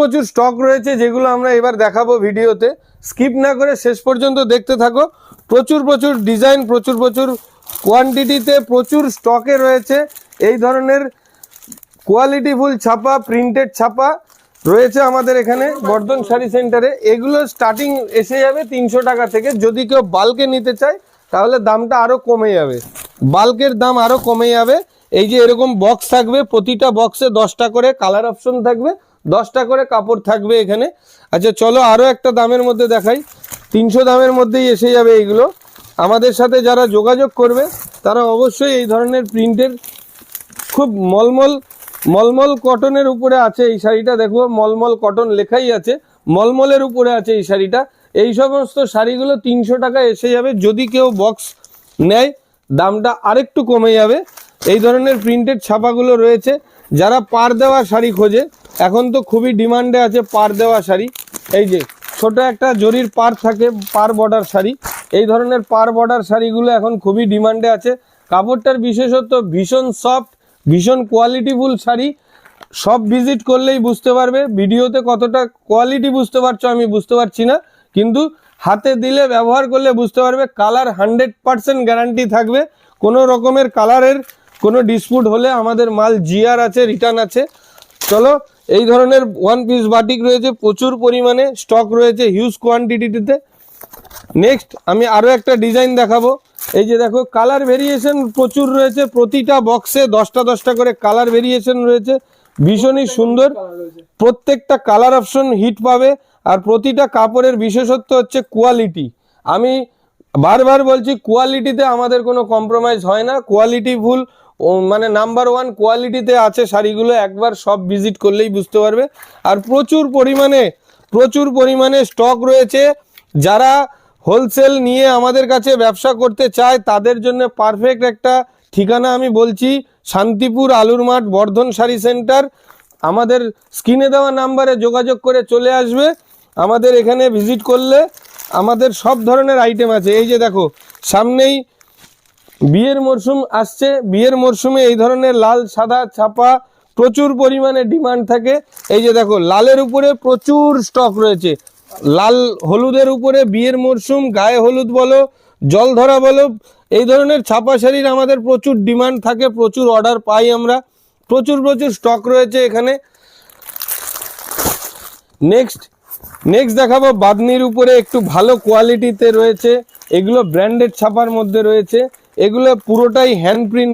প্রচুর স্টক রয়েছে, যেগুলো আমরা এবার দেখাবো ভিডিওতে। স্কিপ না করে শেষ পর্যন্ত দেখতে থাকো। প্রচুর প্রচুর ডিজাইন প্রচুর প্রচুর কোয়ান্টিটিতে প্রচুর স্টকে রয়েছে। এই ধরনের কোয়ালিটিফুল ছাপা প্রিন্টেড ছাপা রয়েছে আমাদের এখানে বর্ধন শাড়ি সেন্টারে এগুলো স্টার্টিং এসে যাবে তিনশো টাকা থেকে। যদি কেউ বাল্কে নিতে চায়, তাহলে দামটা আরও কমে যাবে। বাল্কের দাম আরও কমে যাবে। এই যে এরকম বক্স থাকবে, প্রতিটা বক্সে দশটা করে কালার অপশন থাকবে। দশটা করে কাপড় থাকবে এখানে। আচ্ছা চলো আরও একটা দামের মধ্যে দেখাই। তিনশো দামের মধ্যেই এসে যাবে এইগুলো। আমাদের সাথে যারা যোগাযোগ করবে, তারা অবশ্যই এই ধরনের প্রিন্টের খুব মলমল মলমল কটনের উপরে আছে এই শাড়িটা। দেখো, মলমল কটন লেখাই আছে। মলমলের উপরে আছে এই শাড়িটা। এই সমস্ত শাড়িগুলো তিনশো টাকা এসে যাবে। যদি কেউ বক্স নেয়, দামটা আরেকটু কমে যাবে। এই ধরনের প্রিন্টেড ছাপাগুলো রয়েছে। যারা পার দেওয়া শাড়ি খোঁজে এখন তো খুবই ডিমান্ডে আছে পার দেওয়া শাড়ি। এই যে, ছোট একটা জরির পার থাকে, পার বর্ডার শাড়ি। এই ধরনের পার বর্ডার শাড়িগুলো এখন খুবই ডিমান্ডে আছে। কাপড়টার বিশেষত্ব, ভীষণ সফট, ভীষণ কোয়ালিটিফুল শাড়ি। সব ভিজিট করলেই বুঝতে পারবে, ভিডিওতে কতটা কোয়ালিটি বুঝতে পারছ আমি বুঝতে পারছি না। কিন্তু হাতে দিলে, ব্যবহার করলে বুঝতে পারবে কালার হান্ড্রেড পার্সেন্ট গ্যারান্টি থাকবে। কোনো রকমের কালারের কোনো ডিসপুট হলে আমাদের মাল জিআর আছে রিটার্ন আছে। চলো এই ধরনের ওয়ান পিস বাটিক রয়েছে, প্রচুর পরিমাণে স্টক রয়েছে হিউজ কোয়ান্টিটিতে নেক্সট আমি আরও একটা ডিজাইন দেখাবো। এই যে দেখো কালার ভেরিয়েশন প্রচুর রয়েছে, প্রতিটা বক্সে দশটা দশটা করে কালার ভেরিয়েশন রয়েছে। ভীষণই সুন্দর। প্রত্যেকটা কালার অপশন হিট পাবে, আর প্রতিটা কাপড়ের বিশেষত্ব হচ্ছে কোয়ালিটি আমি বারবার বলছি কোয়ালিটিতে আমাদের কোনো কম্প্রোমাইজ হয় না। কোয়ালিটি ফুল মানে নাম্বার ওয়ান কোয়ালিটিতে আছে শাড়িগুলো, একবার সব ভিজিট করলেই বুঝতে পারবে। আর প্রচুর পরিমাণে প্রচুর পরিমাণে স্টক রয়েছে। যারা হোলসেল নিয়ে আমাদের কাছে ব্যবসা করতে চায়, তাদের জন্য পারফেক্ট একটা ঠিকানা আমি বলছি, শান্তিপুর আলুর মাঠ বর্ধন শাড়ি সেন্টার আমাদের স্ক্রিনে দেওয়া নাম্বারে যোগাযোগ করে চলে আসবে। আমাদের এখানে ভিজিট করলে আমাদের সব ধরনের আইটেম আছে। এই যে দেখো, সামনেই বিয়ের মরশুম আসছে। বিয়ের মরশুমে এই ধরনের লাল, সাদা, ছাপা প্রচুর পরিমাণে ডিমান্ড থাকে। এই যে দেখো, লালের উপরে প্রচুর স্টক রয়েছে। লাল হলুদের উপরে বিয়ের মরশুম গায়ে হলুদ বলো, জল ধরা বলো, এই ধরনের ছাপা শাড়ির আমাদের প্রচুর ডিমান্ড থাকে, প্রচুর অর্ডার পাই আমরা। প্রচুর প্রচুর স্টক রয়েছে এখানে। নেক্সট নেক্সট দেখাবো বাদনির উপরে একটু ভালো কোয়ালিটিতে রয়েছে। এগুলো ব্র্যান্ডেড ছাপার মধ্যে রয়েছে। এগুলো পুরোটাই হ্যান্ড প্রিন্ট